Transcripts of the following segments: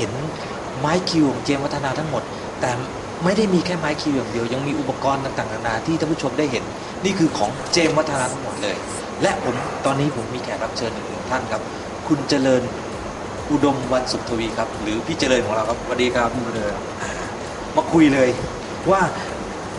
ได้เห็นไม้คิวของเจมส์วัฒนาทั้งหมด แต่ไม่ได้มีแค่ไม้คิวอย่างเดียว ยังมีอุปกรณ์ต่างๆนานาที่ท่านผู้ชมได้เห็น นี่คือของเจมส์วัฒนาทั้งหมดเลย และผมตอนนี้ผมมีแขกรับเชิญอีกหนึ่งท่านครับ คุณเจริญอุดมวันสุขทวีครับ หรือพี่เจริญของเราครับสวัสดีครับพี่เจริญอ่ามาคุยเลยว่า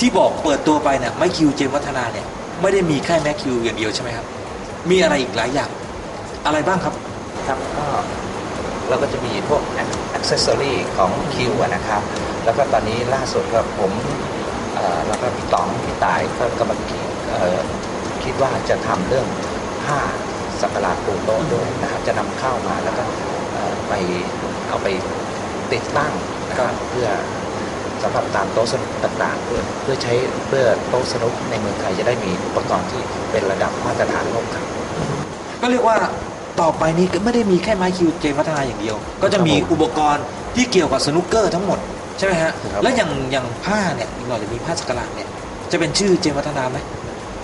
ที่บอกเปิดตัวไปเนี่ยไม้คิวเจมส์วัฒนาเนี่ยไม่ได้มีแค่แม็กคิวอย่างเดียวใช่ไหมครับ มีอะไรอีกหลายอย่าง อะไรบ้างครับ ครับก็เราก็จะมีพวกอั กเซสซอรีของคิวอะนะครับ แล้วก็ตอนนี้ล่าสุดก็ผมแล้วก็พี่ต๋องพี่ตายก็กำลังคิดว่าจะทำเรื่องผ้าสักการะปูโต๊ะด้วยนะครับ จะนำเข้ามาแล้วก็ไปเอาไปติดตั้งนะครับเพื่อสำหรับตามโต๊ะสนุกต่างๆเพื่อเพื่อใช้เพื่อโต๊ะสนุกในเมืองไทยจะได้มีอุปกรณ์ที่เป็นระดับมาตรฐานโลกครับก็เรียกว่า ต่อไปนี้ก็ไม่ได้มีแค่ไม้คิวเจมส์วัฒนาอย่างเดียว ก็จะมีอุปกรณ์ที่เกี่ยวกับสนุกเกอร์ทั้งหมดใช่ไหมฮะครับ แล้วอย่างอย่างผ้าเนี่ยอีกหน่อยจะมีผ้าสกการะเนี่ยจะเป็นชื่อเจมส์วัฒนาไหม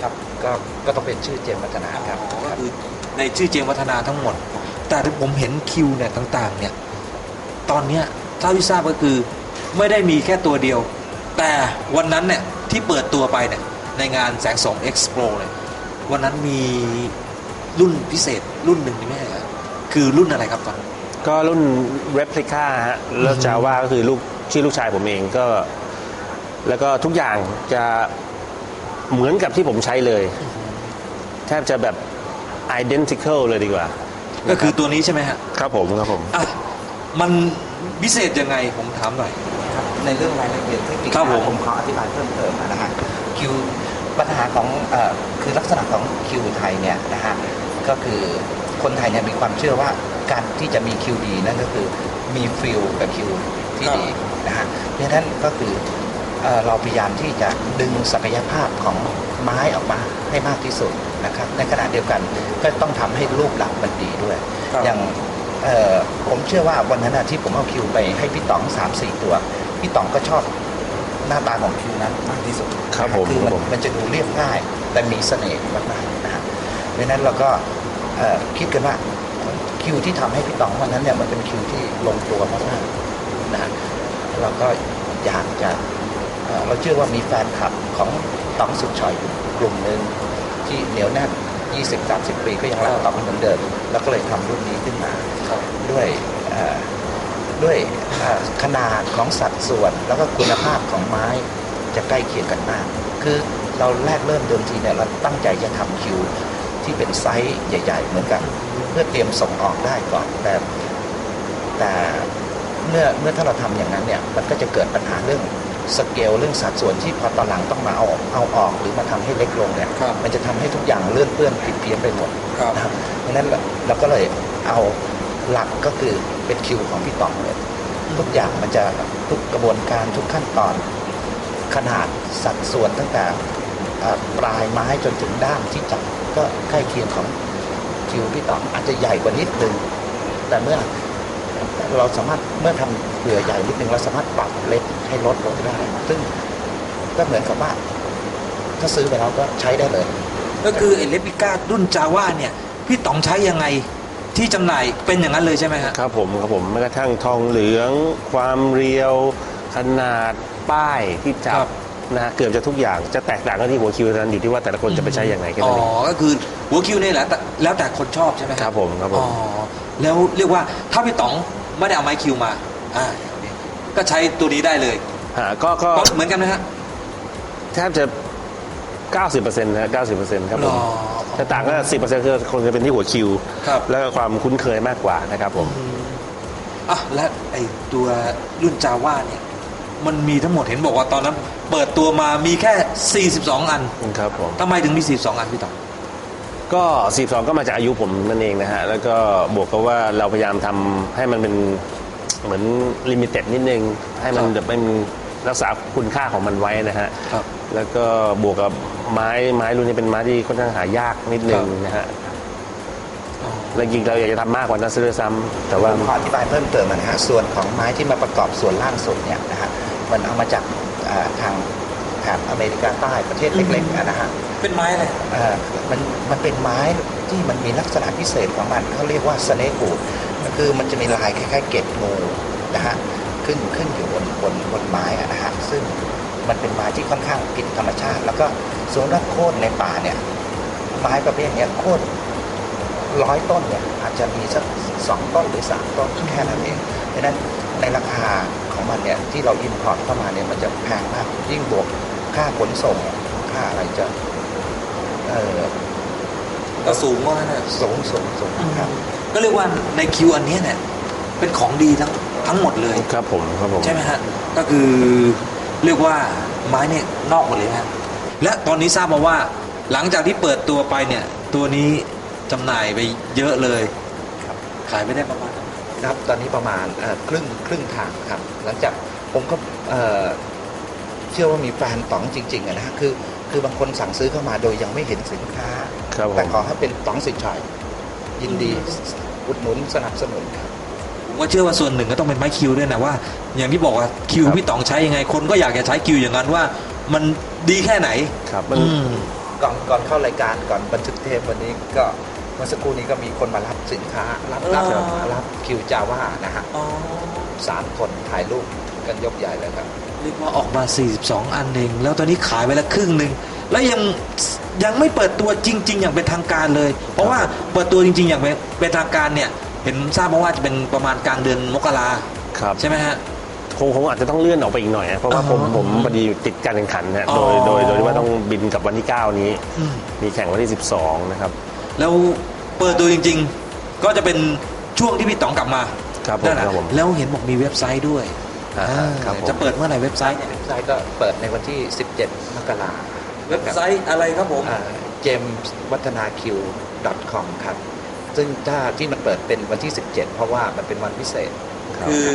ครับก็ก็ต้องเป็นชื่อเจมส์วัฒนาครับอ๋อก็คือในชื่อเจมส์วัฒนาทั้งหมด แต่ที่ผมเห็นคิวเนี่ยต่างๆเนี่ยตอนเนี้ยเท่าที่ทราบก็คือไม่ได้มีแค่ตัวเดียว แต่วันนั้นเนี่ยที่เปิดตัวไปเนี่ยในงานแสงสองเอ็กซ์โปเนี่ยวันนั้นมี รุ่นพิเศษรุ่นหนึ่งนี่ไหมฮะคือรุ่นอะไรครับตอนนั้นก็รุ่น replica ฮะแล้วจาว่าก็คือลูกชื่อลูกชายผมเองก็ แล้วก็ทุกอย่างจะเหมือนกับที่ผมใช้เลย แทบจะแบบ identical เลยดีกว่า ก็คือตัวนี้ใช่ไหมฮะครับผมครับผมอะมันพิเศษยังไงผมถามหน่อย ครับในเรื่องรายละเอียดเทคนิคครับผม ผมขออธิบายเพิ่มเติมนะฮะคิวปัญหาของเอ่อคือลักษณะของคิวไทยเนี่ยนะฮะ ก็คือคนไทยเนี่ยมีความเชื่อว่าการที่จะมีคิวดีนั่นก็คือมีฟิลกับคิวที่ดีนะฮะเพราะฉะนั้นก็คือเอ่อเราพยายามที่จะดึงศักยภาพของไม้ออกมาให้มากที่สุดนะครับในขณะเดียวกันก็ต้องทำให้รูปลักษณ์มันดีด้วย ครับ อย่างเอ่อผมเชื่อว่าวันนั้นนะที่ผมเอาคิวไปให้พี่ต๋องสามสี่ตัวพี่ต๋องก็ชอบหน้าตาของคิวนั้นมากที่สุดครับผมคือครัมันบผม มันจะดูเรียบง่าย แต่มีเสน่ห์มากๆนะฮะ ดังนั้นเราก็คิดกันว่าคิวที่ทำให้พี่ต๋องวันนั้นเนี่ยมันเป็นคิวที่ลงตัวมากๆนะฮะเราก็อยากจะเราเชื่อว่ามีแฟนคลับของต๋องสุดชอยกลุ่มหนึ่งที่เหนียวแน่น 20-30 ปีก็ยังรักต๋องเหมือนเดิมแล้วก็เลยทำรุ่นนี้ขึ้นมาด้วยด้วยขนาดของสัดส่วนแล้วก็คุณภาพของไม้จะใกล้เคียงกันมาก คือเราแรกเริ่มเดิมทีเนี่ยเราตั้งใจจะทำคิว ที่เป็นไซส์ใหญ่ ๆ เหมือนกัน เพื่อเตรียมส่งออกได้ก่อนแต่แต่เมื่อเมื่อถ้าเราทำอย่างนั้นเนี่ยมันก็จะเกิดปัญหาเรื่องสเกลเรื่องสัดส่วนที่พอตอนหลังต้องมาเอาออกเอาออกหรือมาทำให้เล็กลงเนี่ยครับมันจะทำให้ทุกอย่างเลื่อนเปื้อนผิดเพี้ยนไปหมดครับนะครับเพราะฉะนั้นเราเราก็เลยเอาหลักก็คือเป็นคิวของพี่ต๋องเลยทุกอย่างมันจะทุกกระบวนการทุกขั้นตอนขนาดสัดส่วนตั้งแต่เอ่อปลายไม้จนถึงด้ามที่จับ ก็ใกล้เคียงของคิวพี่ต๋องอาจจะใหญ่กว่านิดนึงแต่เมื่อเราสามารถเมื่อทำเผื่อใหญ่นิดนึงเราสามารถปรับเล็กให้ลดลงได้ ซึ่งก็เหมือนกับว่า ถ้าซื้อไปแล้วก็ใช้ได้เลย ก็คือไอ้เลปิก้ารุ่นจาว่าเนี่ย พี่ต๋องใช้ยังไงที่จำหน่ายเป็นอย่างนั้นเลยใช่ไหมฮะครับผมครับผมแม้กระทั่งทองเหลือง ความเรียว ขนาดป้ายที่จัครับบ นะฮะเกือบจะทุกอย่างจะแตกต่างกันที่หัวคิวเท่านั้นอยู่ที่ว่าแต่ละคนจะไปใช้อย่างไรแค่อ๋อนั้นเองก็คือหัวคิวเนี่ยแหละแต่แล้วแต่คนชอบใช่ไหมครับผมครับผมอ๋อแล้วเรียกว่าถ้าพี่ต๋องไม่ได้เอาไม้คิวมาอ่าก็ใช้ตัวนี้ได้เลยฮะก็ก็เหมือนกันไหมฮะ แทบจะ 90%นะ90%ครับผมหรอแต่ต่างก็10%คือคนจะเป็นที่หัวคิว ครับ แล้วก็ความคุ้นเคยมากกว่านะครับผม อะและไอตัวรุ่นจาว่าเนี่ย มันมีทั้งหมดเห็นบอกว่าตอนนั้น เปิดตัวมามีแค่ 42 อันครับผมทำไมถึงมี 42 อันพี่ต๋องก็ 42 ก็มาจากอายุผมนั่นเองนะฮะ แล้วก็บวกกับว่าเราพยายามทำให้มันเป็นเหมือนลิมิเต็ดนิดนึง ให้มันครับแบบเป็นรักษาคุณค่าของมันไว้นะฮะครับแล้วก็บวกกับไม้ไม้รุ่นนี้เป็นไม้ที่ค่อนข้างหายากนิดนึงครับนะฮะอ๋อและจริงๆเราอยากจะทำมากกว่านั้นซะด้วยซ้ำแต่ว่าผมขออธิบายเพิ่มเติมนะฮะส่วนของไม้ที่มาประกอบส่วนล่างสุดเนี่ยนะฮะ มันเอามาจากอ่าทางแถบอเมริกาใต้ประเทศเล็กๆอะนะฮะเป็นไม้อะไรเอ่อมันมันเป็นไม้ที่มันมีลักษณะพิเศษของมันเขาเรียกว่าสเนกูดคือมันจะมีลายคล้ายๆเกล็ดงูนะฮะขึ้นขึ้นอยู่บนบนบนไม้อะนะฮะซึ่งมันเป็นไม้ที่ค่อนข้างผิดธรรมชาติ แล้วก็ส่วนด้านโค่นในป่าเนี่ยไม้ประเภทเนี้ยโค่นร้อยต้นเนี่ยอาจจะมีสักสองต้นหรือสามต้นแค่นั้นเองดังนั้นในราคาของ มันเนี่ยที่เราอินพอร์ตเข้ามาเนี่ยมันจะแพงมากยิ่งบวกค่าขนส่งค่าอะไรจะเออก็สูงมากนะสูงสูงสูงครับ ก็เรียกว่าในคิวอันเนี้ยเนี่ยเป็นของดีทั้งทั้งหมดเลยครับผมครับผมใช่ไหมฮะก็คือเรียกว่าไม้เนี่ยนอกหมดเลยฮะและตอนนี้ทราบมาว่าหลังจากที่เปิดตัวไปเนี่ย ตัวนี้จำหน่ายไปเยอะเลย ครับ ขายไม่ได้ประมาณ เท่าไหร่ครับตอนนี้ประมาณเอ่อครึ่งครึ่งทางครับ หลังจากผมก็เอ่อเชื่อว่ามีแฟนต๋องจริงๆอะนะฮะคือคือบางคนสั่งซื้อเข้ามาโดยยังไม่เห็นสินค้าครับผมแต่ขอให้เป็นต๋องสินชัยยินดีอุดหนุนสนับสนุนครับผมก็เชื่อว่าส่วนหนึ่งก็ต้องเป็นไม้คิวด้วยนะว่า อย่างที่บอกว่าคิวครับพี่ต๋องใช้ยังไงคนก็อยากจะใช้คิวอย่างนั้นว่า มันดีแค่ไหนครับมันอืมก่อนก่อนเข้ารายการก่อนบันทึกเทปวันนี้ก็ เมื่อสักครู่นี้ก็มีคนมารับสินค้า รับรับอ๋อรับคิวจาว่านะฮะอ๋อสามคนถ่ายรูปกันยกใหญ่เลยครับ เรียกว่าออกมา 42 อันเอง แล้วตอนนี้ขายไปแล้วครึ่งหนึ่ง แล้วยังยังไม่เปิดตัวจริง ๆ อย่างเป็นทางการเลย เพราะว่าเปิดตัวจริง ๆ อย่างเป็นเป็นทางการเนี่ย เห็นทราบมาว่าจะเป็นประมาณกลางเดือนมกราครับ ใช่ไหมฮะ คงคงอาจจะต้องเลื่อนออกไปอีกหน่อยนะเพราะว่าผมอ๋อผมพอดีติดการแข่งขันนะอ๋อโดยโดยโดยที่ว่าต้องบินกับวันที่ 9 นี้ อืม มีแข่งวันที่ 12 นะครับ แล้วเปิดตัวจริง ๆ ก็จะเป็นช่วงที่พี่ต๋องกลับมาครับผมนั่นแหละครับผมแล้วเห็นบอกมีเว็บไซต์ด้วยอ่าอ่าครับผม จะเปิดเมื่อไหร่เว็บไซต์เว็บไซต์ก็เปิดในวันที่ 17 มกราเว็บไซต์อะไรครับผม เจมส์วัฒนาคิว .com ครับ ซึ่งถ้าที่มันเปิดเป็นวันที่ 17 เพราะว่ามันเป็นวันพิเศษครับคือ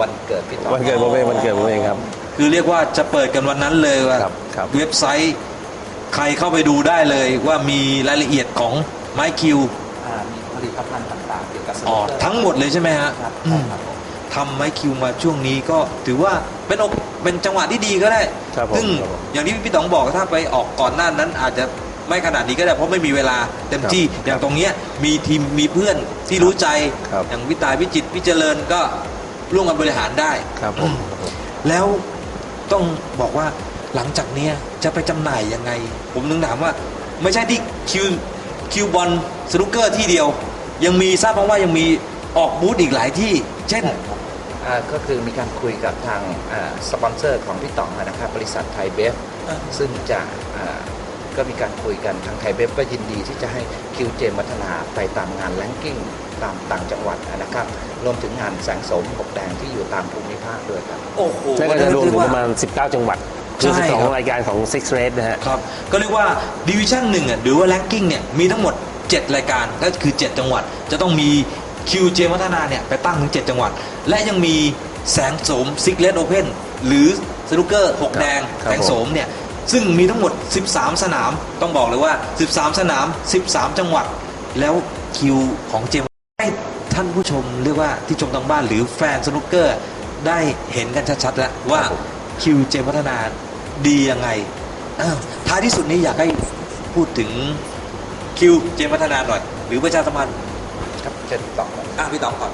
วันเกิดพี่ต่อ วันเกิดผมเองวันเกิดผมเองครับ คือเรียกว่าจะเปิดกันวันนั้นเลยว่าครับครับ เว็บไซต์ ใครเข้าไปดูได้เลยว่ามีรายละเอียดของ ไม้คิวอ่ามีผลิตภัณฑ์ต่างๆเกี่ยวกับสอ๋อนุกเกอร์ทั้งหมดเลยใช่ไหมฮะครับอืใช่ม ครับผม ทำไม้คิวมาช่วงนี้ก็ถือว่าเป็นโอกเป็นจังหวะที่ดีก็ได้ ครับผมซึ่งครับผมอย่างที่พี่ต๋องบอกถ้าไปออกก่อนหน้านั้นอาจจะไม่ขนาดนี้ก็ได้เพราะไม่มีเวลาเต็มที่ครับอย่างตรงเนี้ยมีทีมมีเพื่อนที่รู้ใจ ครับ อย่างวิตายวิจิตรวิเจริญก็ร่วมกันบริหารได้ครับผม แล้วต้องบอกว่าหลังจากเนี้ยจะไปจำหน่ายยังไง ผมนึงถามว่า ไม่ใช่ที่คิว คิวบอลสนุกเกอร์ที่เดียว ยังมีทราบมาว่ายังมีออกบูธอีกหลายที่ เช่น อ่าก็คือมีการคุยกับทางอ่าสปอนเซอร์ของพี่ต่องนะครับบริษัทไทยเบฟอ่า ซึ่งจะอ่าก็มีการคุยกันทางไทยเบฟก็ยินดีที่จะให้คิวเจมวัฒนาไปตามงานแลนกิ้งตามต่างจังหวัดนะครับรวมถึงงานแสงโสมบกแดงที่อยู่ตามภูมิภาคด้วยครับ โอ้โหใช่ก็จะรวมถึงประมาณ 19 จังหวัด คือใช่ครับ 12รายการของ Six Race นะฮะ ครับ ก็เรียกว่าดิวิชั่นหนึ่งอะหรือว่าแ n งกิ้งเนี่ยมีทั้งหมด 7 รายการก็คือ 7 จังหวัด จะต้องมีคิวเจมัฒนาเนี่ยไปตั้งถึง 7 จังหวัด และยังมีแสงโสมซิกเลตโอเพนหรือสนุกเกอร์หกแดง ครับแสงโสมเนี่ย ซึ่งมีทั้งหมด 13 สนาม ต้องบอกเลยว่า 13 สนาม 13 จังหวัด แล้วคิวของเจมให้ท่านผู้ชมเรียกว่าที่ชมทางบ้านหรือแฟนสนุกเกอร์ได้เห็นกันชัดๆแล้วว่าครับผม คิวเจมพัฒนา ดียังไงอ้าวท้ายที่สุดนี้อยากให้พูดถึงคิวเจมพัฒนาหน่อย หรือประชาสัมพันธ์ครับเชิญต่อครับอะพี่ต๋องก่อน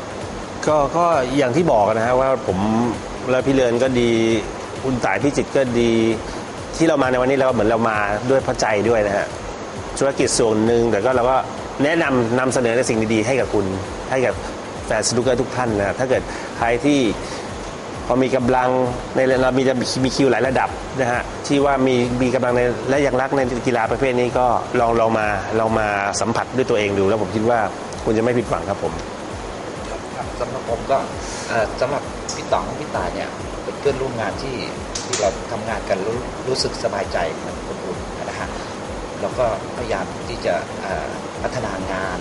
ก็ก็อย่างที่บอกนะฮะว่าผมและพี่เรือนก็ดีคุณต่ายพี่จิตรก็ดี ที่เรามาในวันนี้เราเหมือนเรามาด้วยพระใจด้วยนะฮะธุรกิจส่วนหนึ่งแต่ก็เราก็แนะนำนำเสนอในสิ่งดีๆให้กับคุณให้กับแฟนสนุกเกอร์ทุกท่านนะถ้าเกิดใครที่ พอมีกำลังในเรามีจะมีคิวหลายระดับนะฮะที่ว่ามีมีกำลังในและยังรักในกีฬาประเภทนี้ก็ลองลองมาลองมาสัมผัสด้วยตัวเองดู แล้วผมคิดว่าคุณจะไม่ผิดหวังครับผมครับสำหรับผมก็สำหรับพี่ต๋องพี่ตายเนี่ยเป็นเพื่อนร่วมงานที่ที่เราทำงานกันรู้รู้สึกสบายใจมันอบอุ่นนะฮะแล้วก็พยายามที่จะอัฒนางาน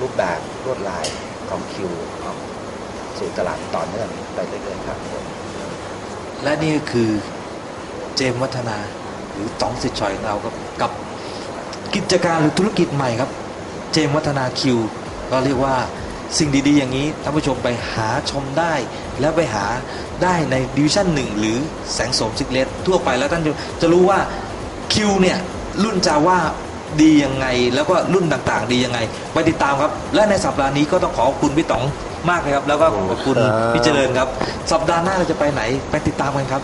รูปแบบลวดลายของคิวออก สู่ตลาดต่อเนื่องไปเรื่อยๆครับ และนี่คือเจมวัฒนาหรือต๋องสิทธิ์ชอยเรากับกับกิจการหรือธุรกิจใหม่ครับ เจมวัฒนาคิว ก็เรียกว่าสิ่งดีๆ อย่างนี้ท่านผู้ชมไปหาชมได้ แล้วไปหาได้ในดิวิชั่นหนึ่งหรือแสงสมซิกเลตทั่วไปแล้วท่านจะรู้ว่าคิวเนี่ยรุ่นจาว่าดียังไง แล้วก็รุ่นต่างๆ ดียังไง ไปติดตามครับ และในสัปดาห์นี้ก็ต้องขอบคุณพี่ต๋อง มากเลยครับ แล้วก็ขอบคุณครับพี่เจริญครับ สัปดาห์หน้าเราจะไปไหนไปติดตามกันครับ